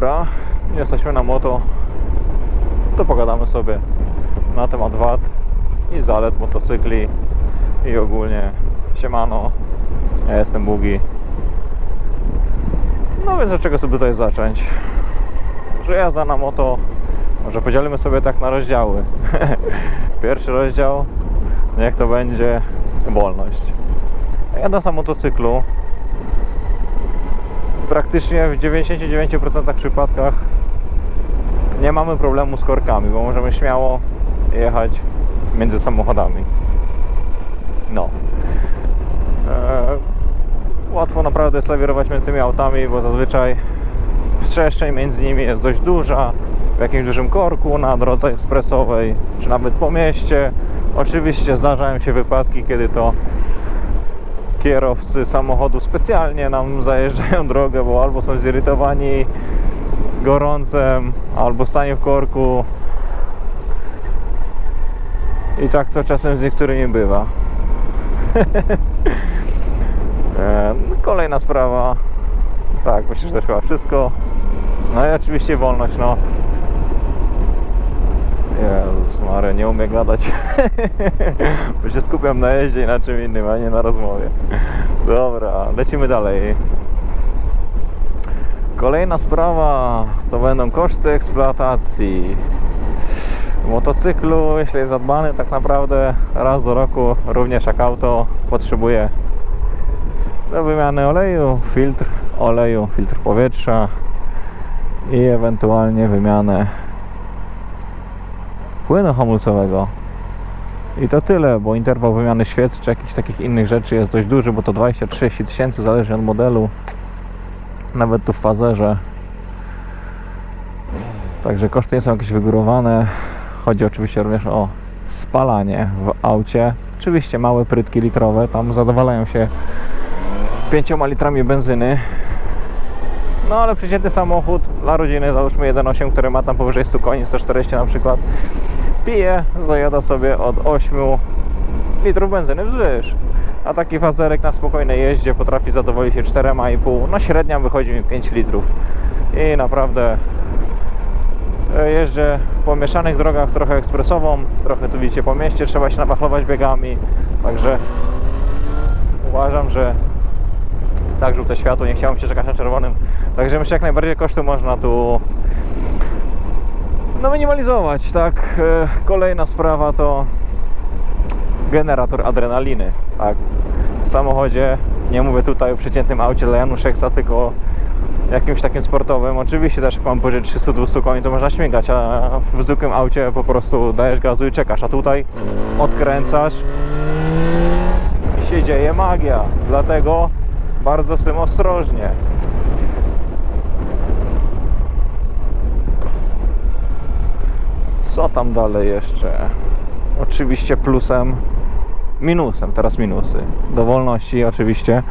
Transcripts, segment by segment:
dobra, jesteśmy na moto, to pogadamy sobie na temat wad i zalet motocykli i ogólnie siemano, ja jestem Bugi. No więc od czego sobie tutaj zacząć? Że jazda na moto, może podzielimy sobie tak na rozdziały. Pierwszy rozdział, niech to będzie wolność. Jadąc na motocyklu, praktycznie w 99% przypadkach nie mamy problemu z korkami, bo możemy śmiało jechać między samochodami. No. Eee, łatwo naprawdę jest lawirować między tymi autami, bo zazwyczaj przestrzeń między nimi jest dość duża. W jakimś dużym korku, na drodze ekspresowej, czy nawet po mieście. Oczywiście zdarzają się wypadki, kiedy to kierowcy samochodu specjalnie nam zajeżdżają drogę, bo albo są zirytowani gorącem, albo stanie w korku. I tak to czasem z niektórymi bywa. E, Kolejna sprawa. Tak, myślę, że to chyba wszystko. No i oczywiście wolność, no. Jezus Mary, nie umiem gadać. Bo się skupiam na jeździe i na czym innym, a nie na rozmowie. Dobra, lecimy dalej. Kolejna sprawa to będą koszty eksploatacji. Motocyklu, jeśli jest zadbany, tak naprawdę raz do roku, również jak auto, potrzebuje do wymiany oleju, filtr oleju, filtr powietrza i ewentualnie wymianę płynu hamulcowego. I to tyle, bo interwał wymiany świec czy jakichś takich innych rzeczy jest dość duży, bo to 20-30 tysięcy, zależy od modelu. Nawet tu w fazerze. Także koszty nie są jakieś wygórowane. Chodzi oczywiście również o spalanie w aucie. Oczywiście małe prytki litrowe, tam zadowalają się 5 litrami benzyny. No ale przeciętny samochód dla rodziny, załóżmy 1.8, który ma tam powyżej 100 koni, 140 na przykład, pije, zajada sobie od 8 litrów benzyny wzwyż. A taki fazerek na spokojnej jeździe potrafi zadowolić się 4,5, no średnia wychodzi mi 5 litrów. I naprawdę e, jeżdżę po mieszanych drogach, trochę ekspresową, trochę tu widzicie po mieście, trzeba się napachlować biegami, także uważam, że tak żółte światło, nie chciałem się czekać na czerwonym. Także myślę, jak najbardziej koszty można tu no minimalizować, tak. E, Kolejna sprawa to generator adrenaliny, tak. W samochodzie, nie mówię tutaj o przeciętnym aucie dla Januszeksa, tylko jakimś takim sportowym. Oczywiście też jak mam powyżej 300-200 koni, to można śmigać, a w zwykłym aucie po prostu dajesz gazu i czekasz, a tutaj odkręcasz i się dzieje magia. Dlatego bardzo z tym ostrożnie. Co tam dalej jeszcze? Oczywiście plusem, minusem, teraz minusy. Do wolności oczywiście.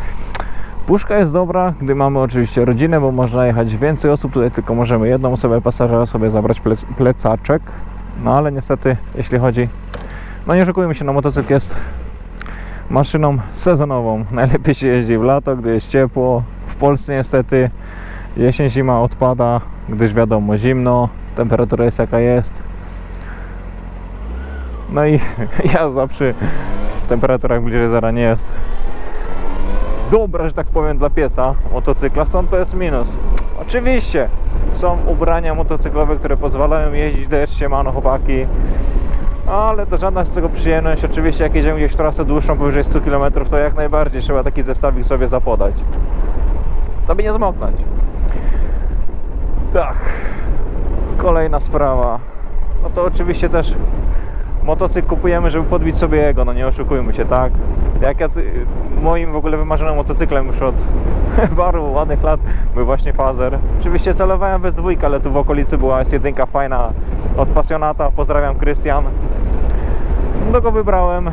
Puszka jest dobra, gdy mamy oczywiście rodzinę, bo można jechać więcej osób. Tutaj tylko możemy jedną osobę pasażera sobie zabrać plec plecaczek. No ale niestety, jeśli chodzi. No nie oszukujmy się, no motocykl jest maszyną sezonową. Najlepiej się jeździ w lato, gdy jest ciepło. W Polsce niestety jesień, zima odpada, gdyż wiadomo, zimno, temperatura jest jaka jest. No i jazda przy temperaturach bliżej zera nie jest dobra, że tak powiem, dla pieca motocykla. Stąd to jest minus. Oczywiście są ubrania motocyklowe, które pozwalają jeździć deszcie, mano chłopaki. Ale to żadna z tego przyjemność. Oczywiście jak jedziemy gdzieś trasę dłuższą, powyżej 100 km, to jak najbardziej trzeba taki zestawik sobie zapodać. Sobie nie zmoknąć. Tak. Kolejna sprawa. No to oczywiście też motocykl kupujemy, żeby podbić sobie jego, no nie oszukujmy się, tak? Jak ja, moim w ogóle wymarzonym motocyklem już od paru ładnych lat był właśnie Fazer. Oczywiście celowałem bez dwójka, ale tu w okolicy była S1 fajna od pasjonata, pozdrawiam Krystian. No go wybrałem.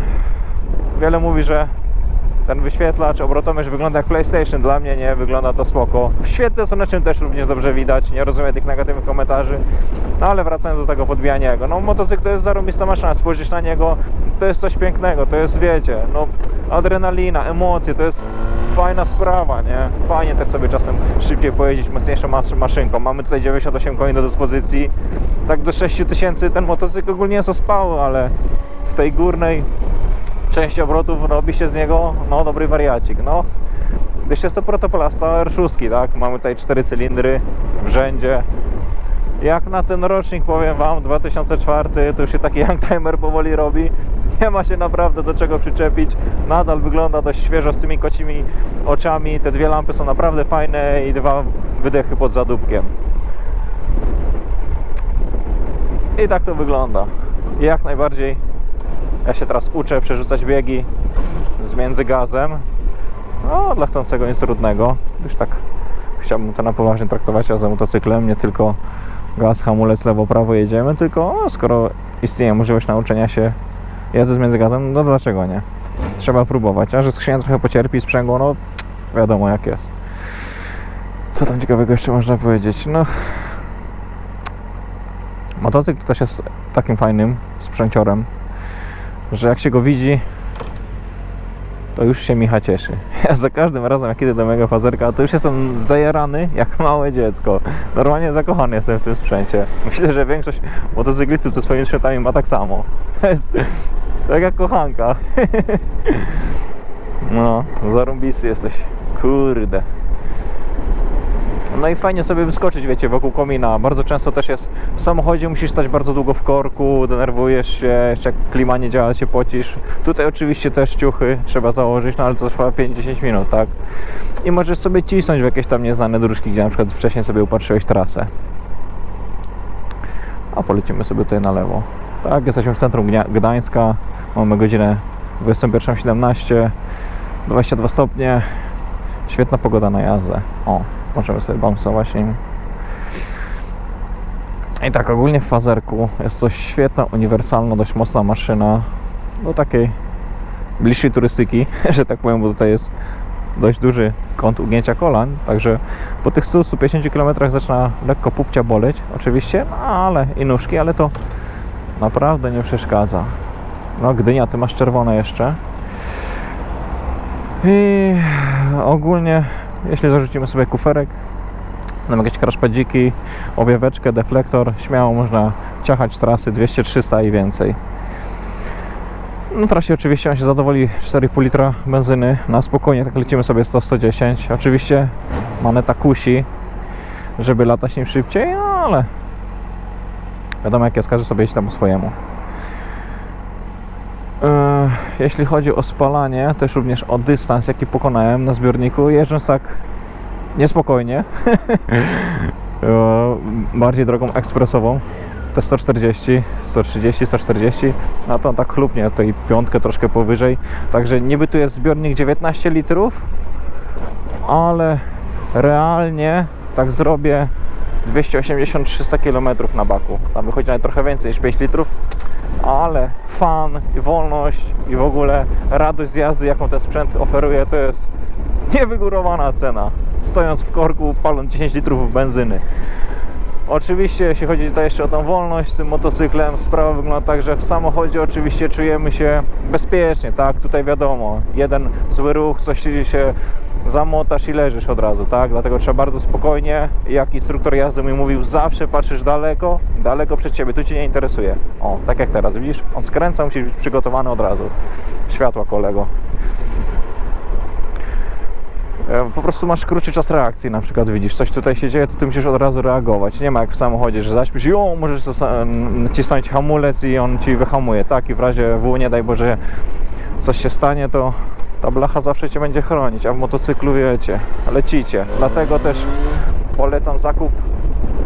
Wiele mówi, że ten wyświetlacz, obrotomierz wygląda jak PlayStation. Dla mnie nie, wygląda to spoko. W świetle słonecznym też również dobrze widać, nie rozumiem tych negatywnych komentarzy. No ale wracając do tego podbijania jego. No motocykl to jest zarobista maszyna, spojrzysz na niego, to jest coś pięknego, to jest wiecie, no adrenalina, emocje, to jest fajna sprawa, nie? Fajnie też sobie czasem szybciej pojeździć mocniejszą mas- maszynką. Mamy tutaj 98 koni do dyspozycji. Tak do 6000 ten motocykl ogólnie jest ospały, ale w tej górnej części obrotów robi się z niego no dobry wariacik. No, gdyż jest to protoplasta R6, tak? Mamy tutaj cztery cylindry w rzędzie. Jak na ten rocznik powiem Wam, 2004 to już się taki youngtimer powoli robi. Nie ma się naprawdę do czego przyczepić. Nadal wygląda dość świeżo z tymi kocimi oczami. Te dwie lampy są naprawdę fajne i dwa wydechy pod zadupkiem. I tak to wygląda. Jak najbardziej ja się teraz uczę przerzucać biegi z między gazem. No, dla chcącego nic trudnego. Już tak chciałbym to na poważnie traktować, a za motocyklem nie tylko gaz, hamulec, lewo, prawo jedziemy, tylko o, skoro istnieje możliwość nauczenia się jazdy z między gazem, no dlaczego nie? Trzeba próbować, a że skrzynia trochę pocierpi, sprzęgło, no wiadomo jak jest. Co tam ciekawego jeszcze można powiedzieć? No, motocykl też jest takim fajnym sprzęciorem, że jak się go widzi, to już się Micha cieszy. Ja za każdym razem, jak idę do mojego fazerka, to już jestem zajarany jak małe dziecko. Normalnie zakochany jestem w tym sprzęcie. Myślę, że większość motocyklistów ze swoimi sprzętami ma tak samo. To jest tak jak kochanka. No, zarąbisty jesteś. Kurde. No i fajnie sobie wyskoczyć, wiecie, wokół komina. Bardzo często też jest w samochodzie, musisz stać bardzo długo w korku, denerwujesz się, jeszcze jak klima nie działa, się pocisz. Tutaj oczywiście też ciuchy trzeba założyć, no ale to trwa 5-10 minut, tak? I możesz sobie cisnąć w jakieś tam nieznane dróżki, gdzie na przykład wcześniej sobie upatrzyłeś trasę. A polecimy sobie tutaj na lewo. Tak, jesteśmy w centrum Gdańska. Mamy godzinę 21.17, 22 stopnie. Świetna pogoda na jazdę. O, możemy sobie bounsować nim. I tak, ogólnie w fazerku jest to świetna, uniwersalna, dość mocna maszyna do takiej bliższej turystyki, że tak powiem, bo tutaj jest dość duży kąt ugnięcia kolan, także po tych 100-150 km zaczyna lekko pupcia boleć, oczywiście, no ale i nóżki, ale to naprawdę nie przeszkadza. No, Gdynia, ty masz czerwone jeszcze. I ogólnie, jeśli zarzucimy sobie kuferek, nam jakieś kraszpadziki, objaweczkę, deflektor, śmiało można ciachać trasy 200-300 i więcej. Na trasie oczywiście on się zadowoli 4,5 litra benzyny, na spokojnie tak lecimy sobie 100-110. Oczywiście maneta kusi, żeby latać nim szybciej, no ale wiadomo jak jest, każdy sobie iść po swojemu. E, Jeśli chodzi o spalanie, też również o dystans, jaki pokonałem na zbiorniku, jeżdżąc tak niespokojnie, bardziej drogą ekspresową, te 140, 130, 140, a to tak chlubnie tej piątkę troszkę powyżej, także niby tu jest zbiornik 19 litrów, ale realnie tak zrobię 280-300 km na baku, tam wychodzi nawet trochę więcej niż 5 litrów, ale fan i wolność i w ogóle radość z jazdy, jaką ten sprzęt oferuje, to jest niewygórowana cena. Stojąc w korku, paląc 10 litrów benzyny. Oczywiście, jeśli chodzi tutaj jeszcze o tą wolność z tym motocyklem, sprawa wygląda tak, że w samochodzie oczywiście czujemy się bezpiecznie, tak? Tutaj wiadomo, jeden zły ruch, coś się zamotasz i leżysz od razu, tak? Dlatego trzeba bardzo spokojnie, jak instruktor jazdy mi mówił, zawsze patrzysz daleko, daleko przed ciebie, tu cię nie interesuje. O, tak jak teraz, widzisz? On skręca, musisz być przygotowany od razu. Światła kolego. E, po prostu masz krótszy czas reakcji, na przykład widzisz, coś tutaj się dzieje, to ty musisz od razu reagować. Nie ma jak w samochodzie, że zaśpisz i o, możesz nacisnąć hamulec i on ci wyhamuje, tak? I w razie W, nie daj Boże, coś się stanie, to ta blacha zawsze cię będzie chronić, a w motocyklu wiecie, lecicie. Dlatego też polecam zakup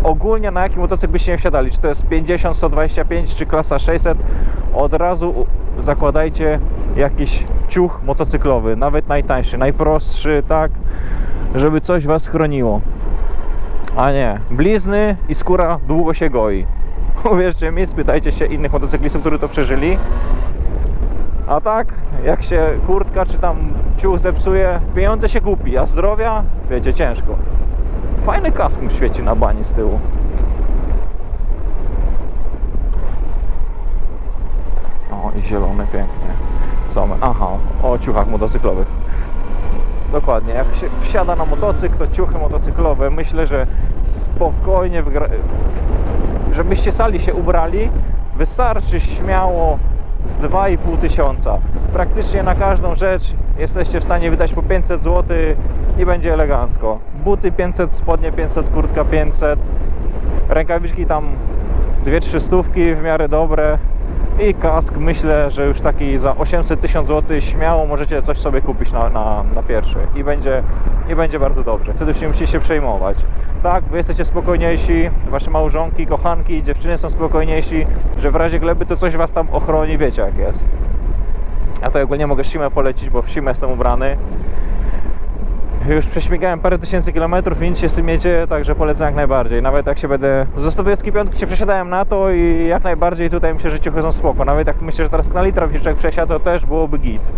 ogólnie na jaki motocykl byście nie wsiadali, czy to jest 50, 125, czy klasa 600, od razu zakładajcie jakiś ciuch motocyklowy, nawet najtańszy, najprostszy, tak, żeby coś Was chroniło. A nie, blizny i skóra długo się goi. Uwierzcie mi, spytajcie się innych motocyklistów, którzy to przeżyli. A tak, jak się kurtka czy tam ciuch zepsuje, pieniądze się kupi, a zdrowia, wiecie, ciężko. Fajny kask mu świeci na bani z tyłu. O, i zielony pięknie. My? Aha, o ciuchach motocyklowych. Dokładnie. Jak się wsiada na motocykl, to ciuchy motocyklowe. Myślę, że spokojnie, wygra... żebyście sali się ubrali, wystarczy śmiało z 2,5 tysiąca. Praktycznie na każdą rzecz jesteście w stanie wydać po 500 zł i będzie elegancko. Buty 500, spodnie 500, kurtka 500, rękawiczki tam 2-3 stówki w miarę dobre i kask myślę, że już taki za 800 tysiąc zł śmiało możecie coś sobie kupić na, na, na pierwszy i będzie, i będzie bardzo dobrze. Wtedy już nie musicie się przejmować. Tak, wy jesteście spokojniejsi, wasze małżonki, kochanki, dziewczyny są spokojniejsi, że w razie gleby to coś was tam ochroni, wiecie jak jest. Ja to ogólnie mogę Simę polecić, bo w Simę jestem ubrany. Już prześmigałem parę tysięcy kilometrów i nic się z tym nie dzieje, także polecam jak najbardziej. Nawet jak się będę... Z 125 się przesiadałem na to i jak najbardziej tutaj myślę, że ciuchy są spoko. Nawet jak myślę, że teraz na litra się człowiek to też byłoby git.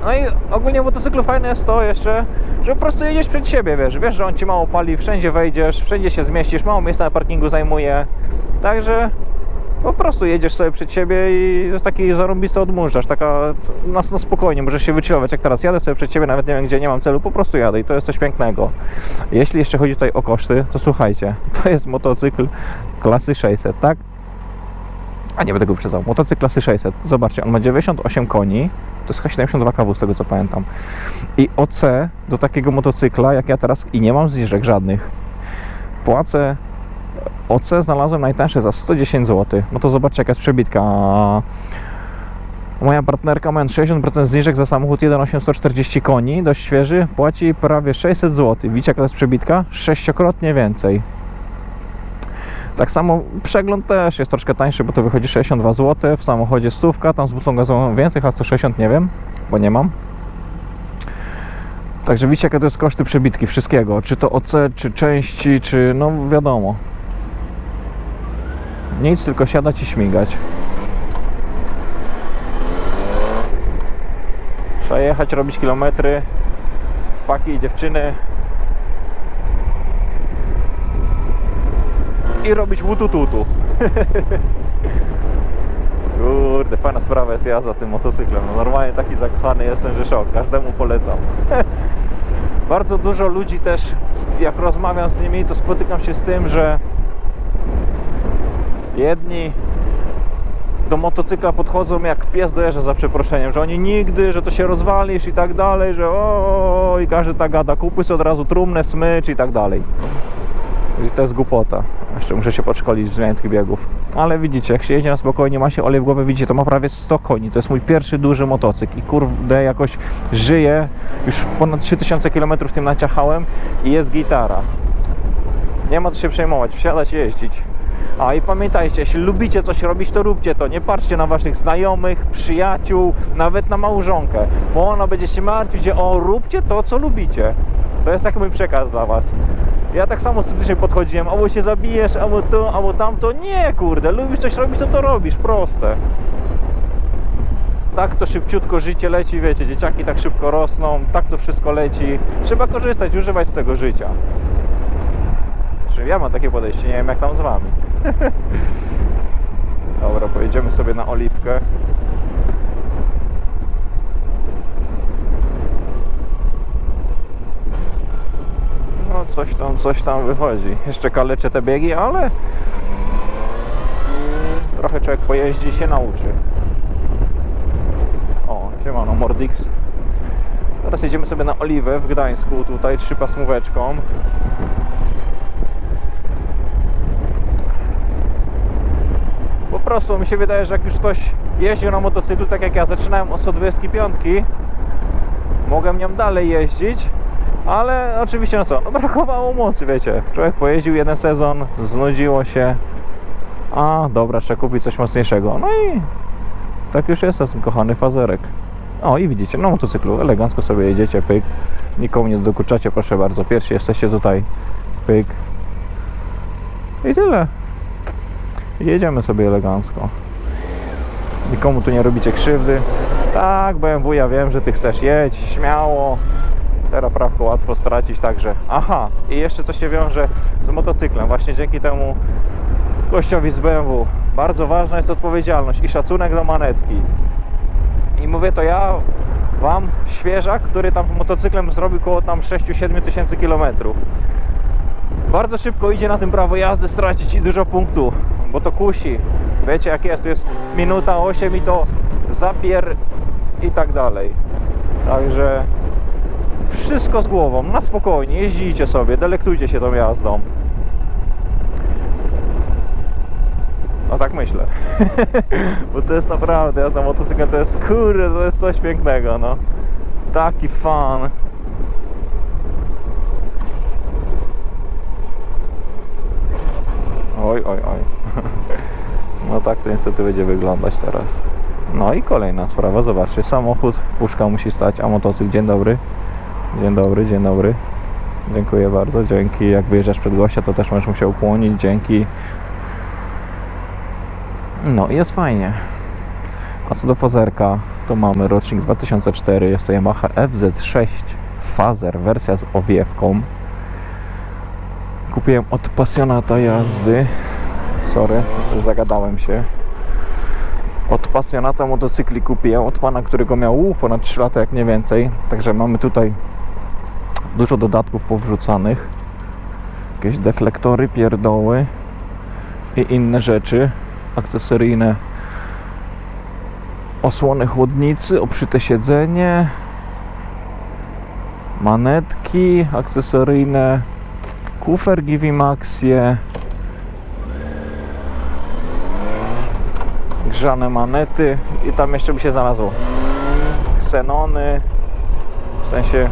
No i ogólnie w motocyklu fajne jest to jeszcze, że po prostu jedziesz przed siebie, wiesz, wiesz, że on Ci mało pali, wszędzie wejdziesz, wszędzie się zmieścisz, mało miejsca na parkingu zajmuje, także po prostu jedziesz sobie przed siebie i jest taki zarąbisty odmurzacz, taka no, no spokojnie, możesz się wychillować, jak teraz jadę sobie przed siebie, nawet nie wiem gdzie, nie mam celu, po prostu jadę i to jest coś pięknego. Jeśli jeszcze chodzi tutaj o koszty, to słuchajcie, to jest motocykl klasy 600, tak? A nie będę go wyprzedzał. Motocykl klasy 600. Zobaczcie, on ma 98 koni. To jest chyba 72 kW z tego co pamiętam. I OC do takiego motocykla, jak ja teraz, i nie mam zniżek żadnych, płacę. OC znalazłem najtańsze za 110 zł. No to zobaczcie, jaka jest przebitka. Moja partnerka, mając 60% zniżek za samochód 1,840 koni, dość świeży, płaci prawie 600 zł. Widzicie, jaka to jest przebitka? Sześciokrotnie więcej. Tak samo przegląd też jest troszkę tańszy, bo to wychodzi 62 zł, w samochodzie stówka, tam z butą gazową więcej, a 160 nie wiem, bo nie mam. Także widzicie jakie to jest koszty przebitki wszystkiego, czy to OC, czy części, czy no wiadomo. Nic, tylko siadać i śmigać. Trzeba jechać, robić kilometry, paki i dziewczyny, i robić łutututu. Kurde, fajna sprawa jest jazda tym motocyklem. No normalnie taki zakochany jestem, że szok. Każdemu polecam. Bardzo dużo ludzi też, jak rozmawiam z nimi, to spotykam się z tym, że jedni do motocykla podchodzą jak pies do jeża za przeproszeniem, że oni nigdy, że to się rozwalisz i tak dalej, że o i każdy tak gada, sobie od razu trumnę, smycz i tak dalej. I to jest głupota. Jeszcze muszę się podszkolić w zmianie tych biegów. Ale widzicie, jak się jedzie na spokojnie, ma się olej w głowę, widzicie, to ma prawie 100 koni. To jest mój pierwszy duży motocykl i kurde, jakoś żyję. Już ponad 3000 km tym naciachałem i jest gitara. Nie ma co się przejmować, wsiadać jeździć. A i pamiętajcie, jeśli lubicie coś robić, to róbcie to. Nie patrzcie na waszych znajomych, przyjaciół, nawet na małżonkę, bo ona będzie się martwić, o, róbcie to, co lubicie. To jest taki mój przekaz dla was. Ja tak samo sobie podchodziłem, albo się zabijesz, albo to, albo tamto. Nie, kurde, lubisz coś robić, to to robisz, proste. Tak to szybciutko życie leci, wiecie, dzieciaki tak szybko rosną, tak to wszystko leci. Trzeba korzystać, używać z tego życia. Czy ja mam takie podejście, nie wiem jak tam z wami. Dobra, pojedziemy sobie na oliwkę. No coś tam, coś tam wychodzi. Jeszcze kaleczę te biegi, ale trochę człowiek pojeździ się nauczy. O, siemano Mordix. Teraz jedziemy sobie na Oliwę w Gdańsku, tutaj trzypasmóweczką. Po prostu mi się wydaje, że jak już ktoś jeździł na motocyklu, tak jak ja zaczynałem od 125, mogę nią dalej jeździć, ale oczywiście no co, no brakowało mocy, wiecie. Człowiek pojeździł jeden sezon, znudziło się, a dobra, trzeba kupić coś mocniejszego. No i tak już jest ten kochany fazerek. O i widzicie, na motocyklu elegancko sobie jedziecie, pyk. Nikomu nie dokuczacie, proszę bardzo. Pierwsi jesteście tutaj, pyk. I tyle. Jedziemy sobie elegancko. Nikomu tu nie robicie krzywdy. Tak, BMW, ja wiem, że ty chcesz jedź, śmiało. Teraz prawko łatwo stracić, także. Aha, i jeszcze coś się wiąże z motocyklem. Właśnie dzięki temu gościowi z BMW. Bardzo ważna jest odpowiedzialność i szacunek do manetki. I mówię to ja Wam świeżak, który tam motocyklem zrobił koło tam 6-7 tysięcy kilometrów. Bardzo szybko idzie na tym prawo jazdy stracić i dużo punktów, bo to kusi. Wiecie jak jest, jest minuta 8 i to zapier i tak dalej. Także wszystko z głową, na spokojnie, jeździcie sobie, delektujcie się tą jazdą. No tak myślę. Bo to jest naprawdę, jazda motocyklem to jest kurde, to jest coś pięknego, no. Taki fan. Oj, oj, oj. No tak to niestety będzie wyglądać teraz. No i kolejna sprawa, zobaczcie, samochód, puszka musi stać, a motocykl, dzień dobry. Dzień dobry, dzień dobry. Dziękuję bardzo, dzięki. Jak wyjeżdżasz przed gościa, to też możesz mu się ukłonić, dzięki. No i jest fajnie. A co do fazerka, to mamy rocznik 2004, jest to Yamaha FZ6 Fazer, wersja z owiewką. Kupiłem od pasjonata jazdy. Sorry, zagadałem się. Od pasjonata motocykli kupiłem, od pana, którego miał u, ponad 3 lata, jak nie więcej. Także mamy tutaj dużo dodatków powrzucanych. Jakieś deflektory, pierdoły i inne rzeczy akcesoryjne. Osłony chłodnicy, obszyte siedzenie, manetki akcesoryjne, kufer Givimaxie, grzane manety. I tam jeszcze by się znalazło. Ksenony, w sensie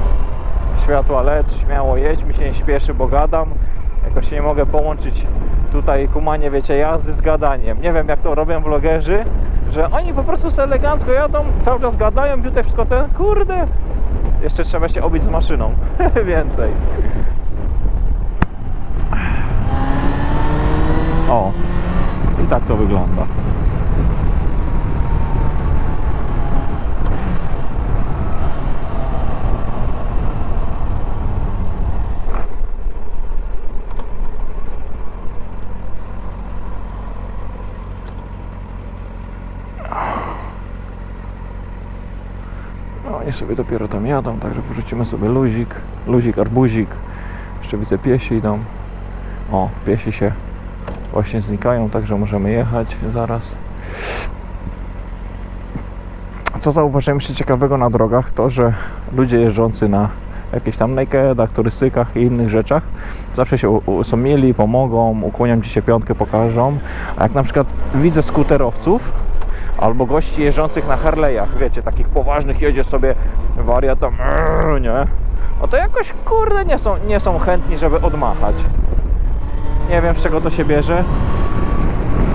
światła LED, śmiało jedź, mi się nie śpieszy, bo gadam, jakoś się nie mogę połączyć tutaj. Kumanie, wiecie, jazdy z gadaniem. Nie wiem jak to robią vlogerzy, że oni po prostu sobie elegancko jadą, cały czas gadają, tutaj wszystko ten, kurde, jeszcze trzeba się obić z maszyną, więcej. O, i tak to wygląda. No, oni sobie dopiero tam jadą, także wrzucimy sobie luzik, luzik, arbuzik. Jeszcze widzę piesi idą. O, piesi się właśnie znikają, także możemy jechać zaraz. Co zauważyłem jeszcze ciekawego na drogach, to że ludzie jeżdżący na jakichś tam nakedach, turystykach i innych rzeczach zawsze się są mieli, pomogą, ukłonią ci się piątkę, pokażą. A jak na przykład widzę skuterowców albo gości jeżdżących na Harley'ach, wiecie, takich poważnych jedzie sobie wariatem, "Eee", nie? No to jakoś kurde nie są, nie są chętni, żeby odmachać. Nie wiem z czego to się bierze.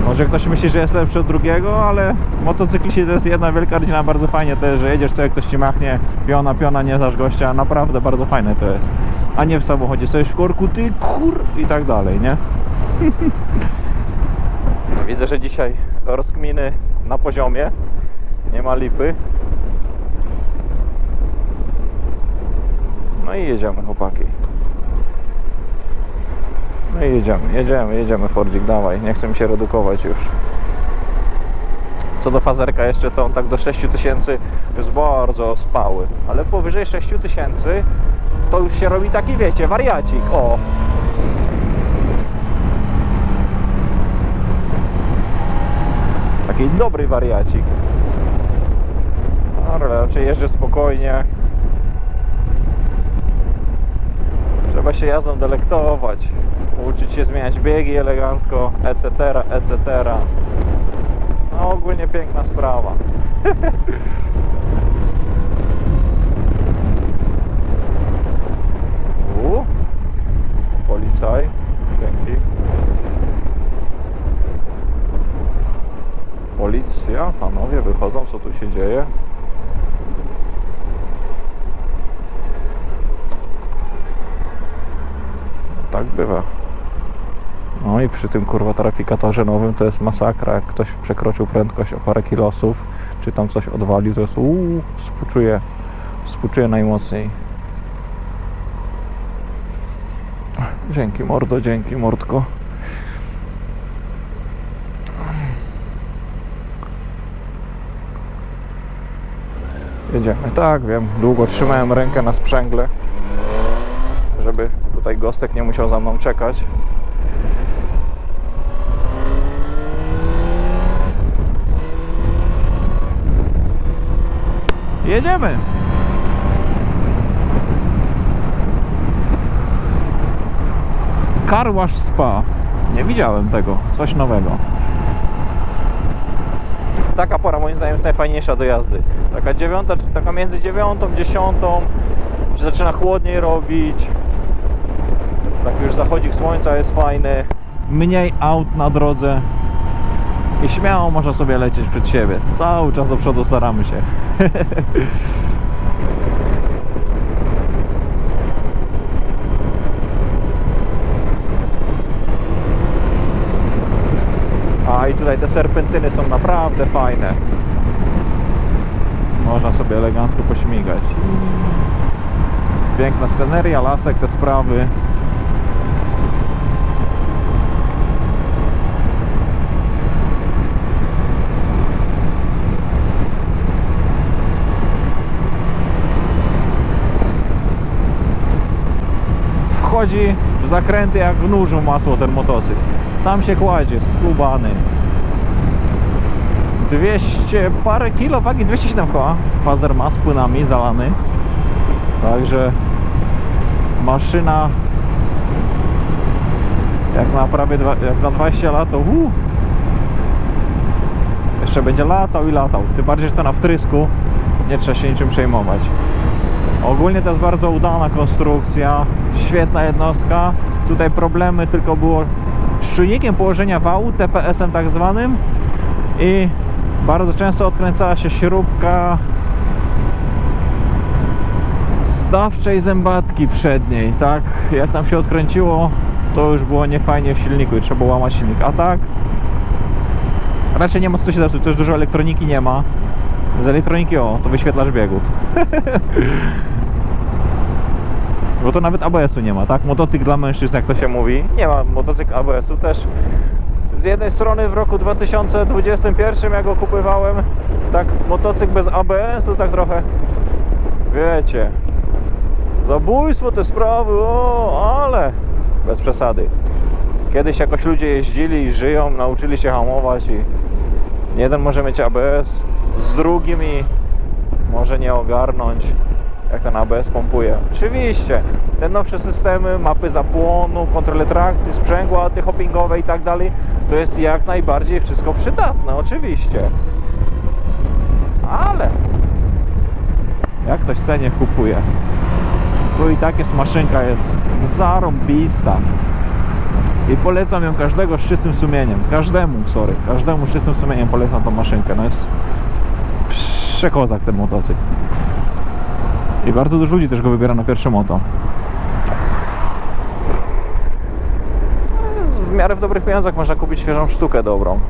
Może ktoś myśli, że jest lepszy od drugiego, ale motocykliści to jest jedna wielka rodzina, bardzo fajnie to jest, że jedziesz sobie, ktoś ci machnie, piona, piona, nie znasz gościa, naprawdę bardzo fajne to jest. A nie w samochodzie, stoisz w korku, ty kur i tak dalej, nie? Widzę, że dzisiaj rozkminy na poziomie, nie ma lipy. No i jedziemy chłopaki. No i jedziemy, jedziemy, jedziemy Fordzik, dawaj, nie chcę mi się redukować już. Co do fazerka jeszcze, to on tak do 6000 jest bardzo spały, ale powyżej 6000 to już się robi taki, wiecie, wariacik, o. Taki dobry wariacik. Ale raczej jeżdżę spokojnie. Trzeba się jazdą delektować, uczyć się zmieniać biegi elegancko, etc., etc. No ogólnie piękna sprawa. U, policaj, dzięki. Policja, panowie wychodzą, co tu się dzieje? Tak bywa. No i przy tym kurwa trafikatorze nowym to jest masakra. Jak ktoś przekroczył prędkość o parę kilosów, czy tam coś odwalił, to jest uuu, współczuję, współczuję najmocniej. Dzięki mordo, dzięki mordko. Jedziemy. Tak, wiem. Długo trzymałem rękę na sprzęgle, tutaj Gostek nie musiał za mną czekać. Jedziemy! Karłasz Spa. Nie widziałem tego. Coś nowego. Taka pora moim zdaniem jest najfajniejsza do jazdy. Taka dziewiąta, taka między dziewiątą, dziesiątą, zaczyna chłodniej robić. Tak już zachodzik słońca jest fajny. Mniej aut na drodze. I śmiało można sobie lecieć przed siebie. Cały czas do przodu staramy się. A i tutaj te serpentyny są naprawdę fajne. Można sobie elegancko pośmigać. Piękna sceneria, lasek, te sprawy. Wchodzi w zakręty jak w nóżu masło ten motocykl. Sam się kładzie, skubany. 200 parę kilo wagi, 207 koła. Fazer ma z płynami zalany. Także maszyna jak na prawie dwa, jak na 20 lat to uu, jeszcze będzie latał i latał. Tym bardziej, że to na wtrysku nie trzeba się niczym przejmować. Ogólnie to jest bardzo udana konstrukcja, świetna jednostka. Tutaj problemy tylko było z czujnikiem położenia wału, TPS-em tak zwanym i bardzo często odkręcała się śrubka stawczej zębatki przedniej, tak? Jak tam się odkręciło, to już było niefajnie w silniku i trzeba było łamać silnik. A tak, raczej nie ma co się zepsuć, też dużo elektroniki nie ma. Z elektroniki, o, to wyświetlacz biegów. Bo to nawet ABS-u nie ma, tak? Motocykl dla mężczyzn, jak to się mówi. Nie ma motocykl ABS-u też. Z jednej strony w roku 2021, jak go kupywałem, tak motocykl bez ABS-u, tak trochę, wiecie, zabójstwo te sprawy, o, ale bez przesady. Kiedyś jakoś ludzie jeździli i żyją, nauczyli się hamować i jeden może mieć ABS, z drugim i może nie ogarnąć jak ten ABS pompuje. Oczywiście, te nowsze systemy, mapy zapłonu, kontrole trakcji, sprzęgła antyhoppingowe i tak dalej, to jest jak najbardziej wszystko przydatne, oczywiście. Ale jak ktoś cenie kupuje, tu i tak jest maszynka, jest zarąbista. I polecam ją każdego z czystym sumieniem. Każdemu, sorry, każdemu z czystym sumieniem polecam tą maszynkę. No jest przekozak ten motocykl. I bardzo dużo ludzi też go wybiera na pierwsze moto. W miarę w dobrych pieniądzach można kupić świeżą sztukę dobrą.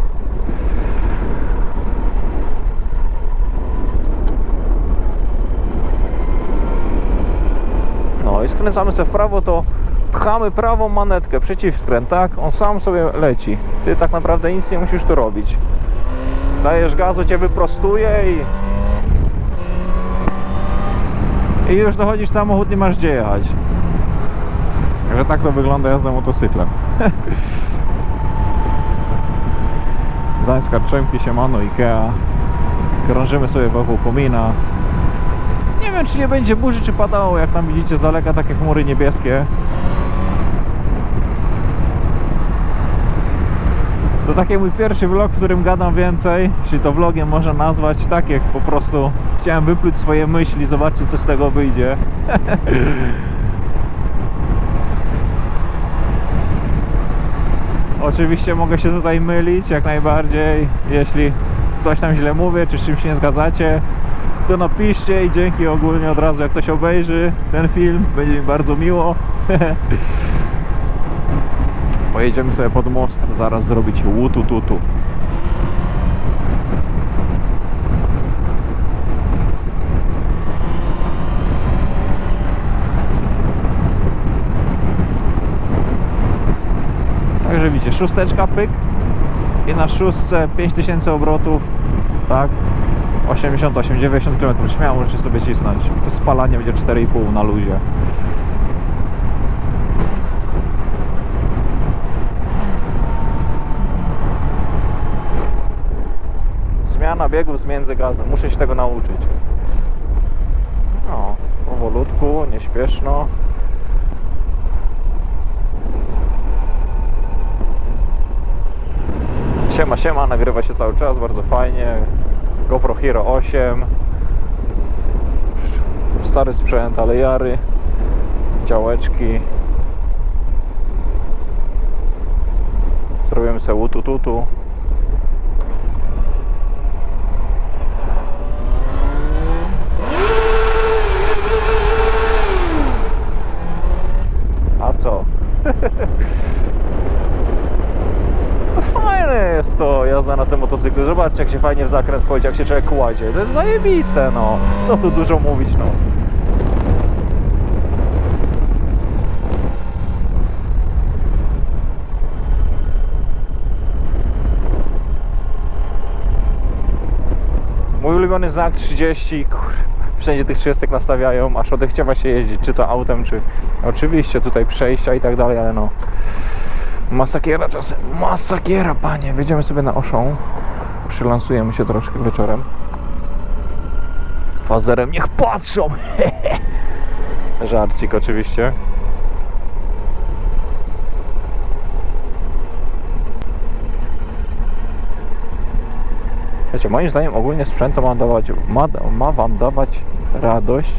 No i skręcamy sobie w prawo, to pchamy prawą manetkę, przeciwskręt, tak? On sam sobie leci. Ty tak naprawdę nic nie musisz tu robić. Dajesz gazu, cię wyprostuje i i już dochodzisz samochód, nie masz gdzie jechać. Także tak to wygląda jazda motocyklem. Gdańska Czemki, Siemano, Ikea. Krążymy sobie wokół komina. Nie wiem, czy nie będzie burzy, czy padało. Jak tam widzicie z daleka takie chmury niebieskie. To taki mój pierwszy vlog, w którym gadam więcej, jeśli to vlogiem można nazwać, tak jak po prostu chciałem wypluć swoje myśli, zobaczyć co z tego wyjdzie. Oczywiście mogę się tutaj mylić jak najbardziej, jeśli coś tam źle mówię, czy z czymś nie zgadzacie, to napiszcie i dzięki ogólnie od razu jak ktoś obejrzy ten film, będzie mi bardzo miło. Pojedziemy sobie pod most, zaraz zrobić łutu tutu. Także widzicie, szósteczka pyk i na szóstce 5000 obrotów, tak? 88-90 km śmiało możecie sobie cisnąć. To spalanie będzie 4,5 na luzie. Biegów z między gazem. Muszę się tego nauczyć. No, powolutku, nieśpieszno. Siema, siema, nagrywa się cały czas, bardzo fajnie. GoPro Hero 8. Stary sprzęt, ale jary. Działeczki. Zrobimy sobie łutu tutu. A co? No fajne jest to motocyklu. Zobaczcie jak się fajnie w zakręt wchodzi, jak się człowiek kładzie. To jest zajebiste, no. Co tu dużo mówić, no. Mój ulubiony znak 30, kur... Wszędzie tych 30 nastawiają, aż odechciewa się jeździć, czy to autem, czy oczywiście tutaj przejścia i tak dalej, ale no Masakiera czasem. Masakiera, panie. Wejdziemy sobie na oszą. Przylansujemy się troszkę wieczorem. Fazerem niech patrzą. Żarcik oczywiście. Wiecie, moim zdaniem ogólnie sprzęt ma, dawać, ma, ma wam dawać radość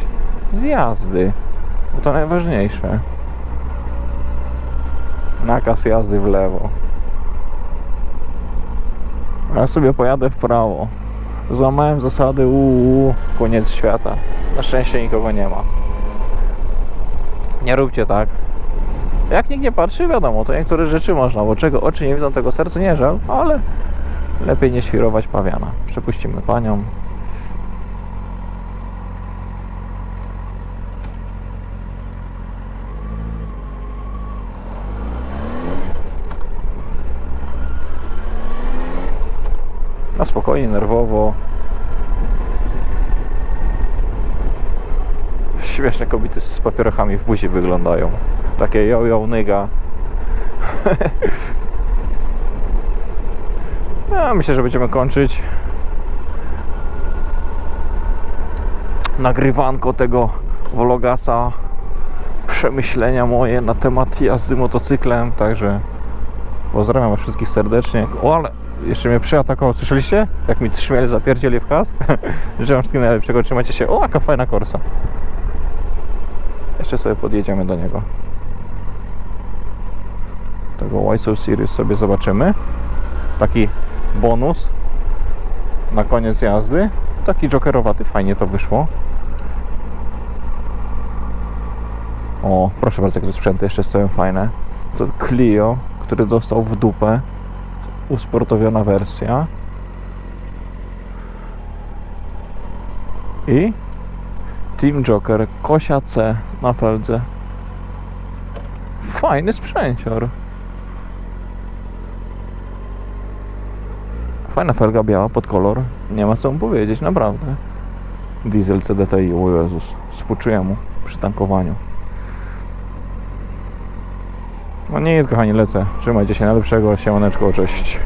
z jazdy. Bo to najważniejsze nakaz jazdy w lewo. Ja sobie pojadę w prawo. Złamałem zasady, uuu, koniec świata. Na szczęście nikogo nie ma. Nie róbcie tak. Jak nikt nie patrzy, wiadomo, to niektóre rzeczy można, bo czego oczy nie widzą, tego sercu nie żal, ale lepiej nie świrować pawiana. Przepuścimy panią. Nerwowo. Śmieszne kobiety z papierochami w buzi wyglądają. Takie yo nyga. Ja myślę, że będziemy kończyć nagrywanko tego vlogasa przemyślenia moje na temat jazdy motocyklem, także pozdrawiam wszystkich serdecznie. O, ale jeszcze mnie przyatakował, słyszeliście? Jak mi trzmiel zapierdzieli w kask? Życzę wam wszystkiego najlepszego, trzymajcie się. O, jaka fajna korsa. Jeszcze sobie podjedziemy do niego. Tego YSO Series sobie zobaczymy. Taki bonus na koniec jazdy. Taki jokerowaty, fajnie to wyszło. O, proszę bardzo, jakie sprzęty jeszcze stoją fajne. To Clio, który dostał w dupę usportowiona wersja. I Team Joker Kosia C na feldze. Fajny sprzęcior. Fajna felga biała pod kolor. Nie ma co mu powiedzieć, naprawdę. Diesel CDTI, o Jezus. Współczuję mu przy tankowaniu. No nie jest, kochani, lecę. Trzymajcie się najlepszego. Siemaneczko, cześć.